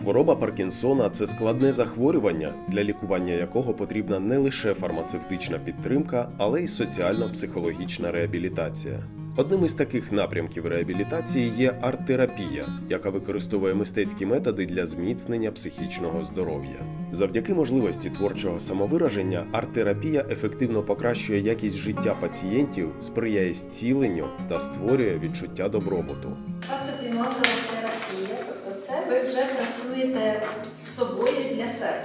Хвороба Паркінсона це складне захворювання, для лікування якого потрібна не лише фармацевтична підтримка, але й соціально-психологічна реабілітація. Одним із таких напрямків реабілітації є арт-терапія, яка використовує мистецькі методи для зміцнення психічного здоров'я. Завдяки можливості творчого самовираження, арт-терапія ефективно покращує якість життя пацієнтів, сприяє зціленню та створює відчуття добробуту. Пасивіманова терапія, тобто це ви вже працюєте з собою для себе.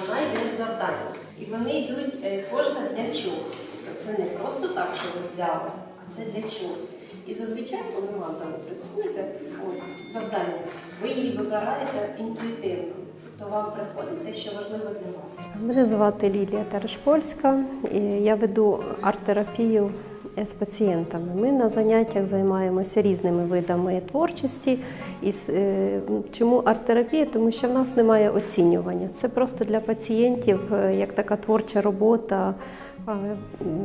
Вона йде з завданням. І вони йдуть е, кожна для чогось. Тобто це не просто так, що ви взяли, а це для чогось. І зазвичай, коли мантами працюєте, от, завдання, ви її вибираєте інтуїтивно. Тобто вам приходить те, що важливо для вас. Мене звати Лілія Терешпольська. Я веду арт-терапію з пацієнтами. Ми на заняттях займаємося різними видами творчості. І е, чому арт-терапія? Тому що в нас немає оцінювання. Це просто для пацієнтів е, як така творча робота.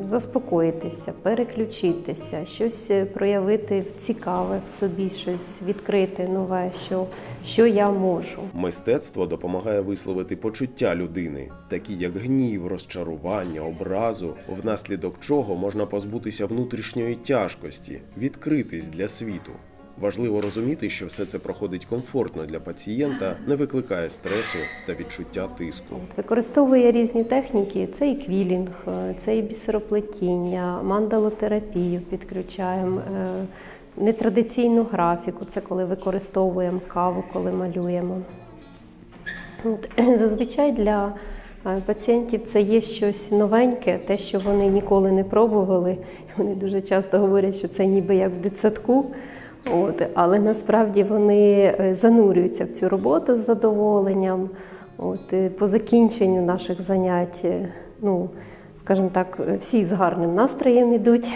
Заспокоїтися, переключитися, щось е, проявити цікаве в собі, щось відкрити нове, що, що я можу. Мистецтво допомагає висловити почуття людини, такі як гнів, розчарування, образу, внаслідок чого можна позбутися внутрішньої тяжкості, відкритись для світу. Важливо розуміти, що все це проходить комфортно для пацієнта, не викликає стресу та відчуття тиску. Використовує різні техніки: це і квілінг, е, це і бісероплетіння, мандалотерапію підключаємо, е, нетрадиційну графіку, це коли використовуємо каву, коли малюємо. Зазвичай для е, пацієнтів це є щось новеньке, те, що вони ніколи не пробували. Вони дуже часто говорять, що це ніби як в дитсадку. От, але насправді вони е, занурюються в цю роботу з задоволенням. От, е, по закінченню наших занять, е, ну, скажімо так, всі з гарним настроєм йдуть,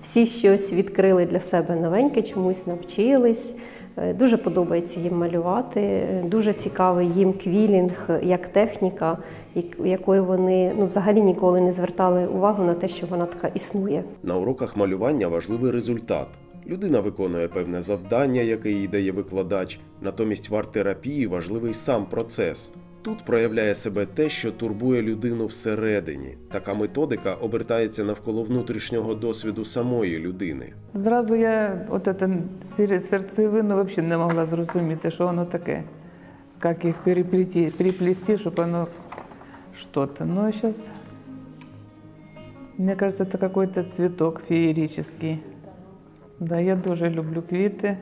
всі щось відкрили для себе новеньке, чомусь навчились. Дуже подобається їм малювати, дуже цікавий їм квілінг як техніка, як- якою вони ну, взагалі ніколи не звертали увагу на те, що вона така існує. На уроках малювання важливий результат. Людина виконує певне завдання, яке їй дає викладач. Натомість в арт-терапії важливий сам процес. Тут проявляє себе те, що турбує людину всередині. Така методика обертається навколо внутрішнього досвіду самої людини. Зразу я от сер- серцевину взагалі не могла зрозуміти, що воно таке. Як їх переплети, переплести, щоб воно что-то. Но сейчас, мне кажется, это какой-то цветок феєричний. Да, я дуже люблю квіти.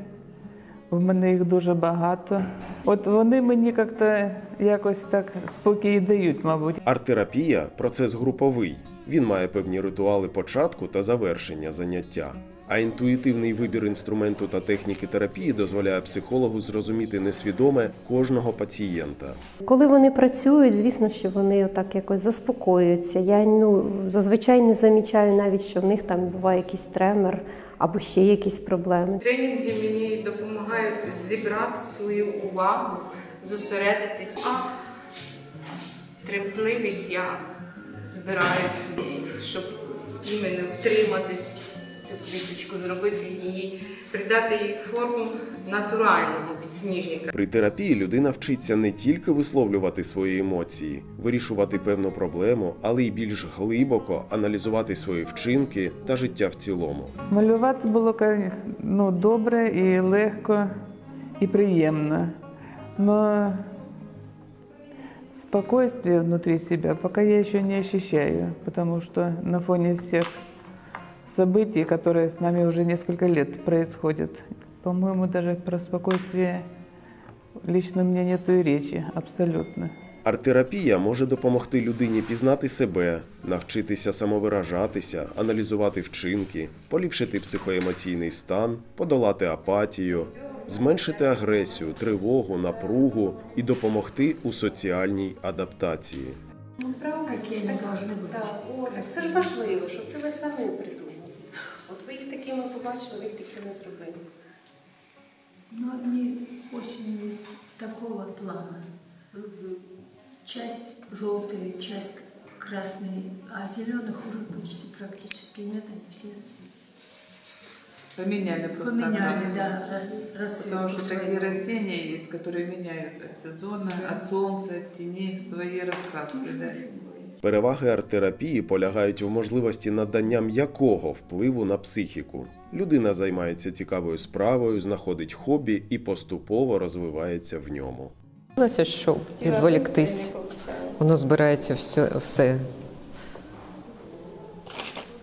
У мене їх дуже багато. От вони мені як-то якось так спокій дають, мабуть. Арт-терапія процес груповий. Він має певні ритуали початку та завершення заняття. А інтуїтивний вибір інструменту та техніки терапії дозволяє психологу зрозуміти несвідоме кожного пацієнта. Коли вони працюють, звісно, що вони отак якось заспокоюються. Я ну, зазвичай не замічаю навіть, що в них там буває якийсь тремор або ще якісь проблеми. Тренінги мені допомагають зібрати свою увагу, зосередитись. А тремтливість я збираю собі, щоб іменно втримати цю квіточку, зробити її, придати їй форму натурального підсніжника. При терапії людина вчиться не тільки висловлювати свої емоції, вирішувати певну проблему, але й більш глибоко аналізувати свої вчинки та життя в цілому. Малювати було ну, добре і легко, і приємно. Но спокойствие внутри себя пока я еще не ощущаю, потому что на фоне всех событий, которые с нами уже несколько лет происходят, по-моему, даже про спокойствие лично у меня нету и речи, абсолютно. Арт-терапія може допомогти людині пізнати себе, навчитися самовиражатися, аналізувати вчинки, поліпшити психоемоційний стан, подолати апатію, зменшити агресію, тривогу, напругу і допомогти у соціальній адаптації. Ну, правда, Які вони должны бути. Так, о, так це ж важливо, що це ви самі придумали. От ви їх такими побачили, ви їх такими зробили. Но они очень такого плана. Часть желтые, часть красные, а зеленых уже почти практически нет, они все Поменяли просто Поменяли, окраску. да, рас, расцветку Потому что свою. такие растения есть, которые меняют от сезона, от солнца, от тени свои раскраски. Да. Переваги арт-терапії полягають в можливості надання м'якого впливу на психіку. Людина займається цікавою справою, знаходить хобі і поступово розвивається в ньому. Щоб відволіктись. Воно збирається все, все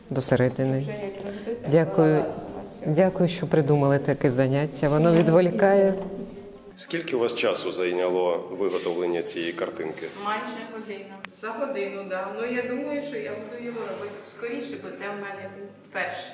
до середини. Дякую, дякую, що придумали таке заняття. Воно відволікає. Скільки у вас часу зайняло виготовлення цієї картинки? Майже година. За годину, так. Да. Ну я думаю, що я буду його робити скоріше, бо це в мене вперше.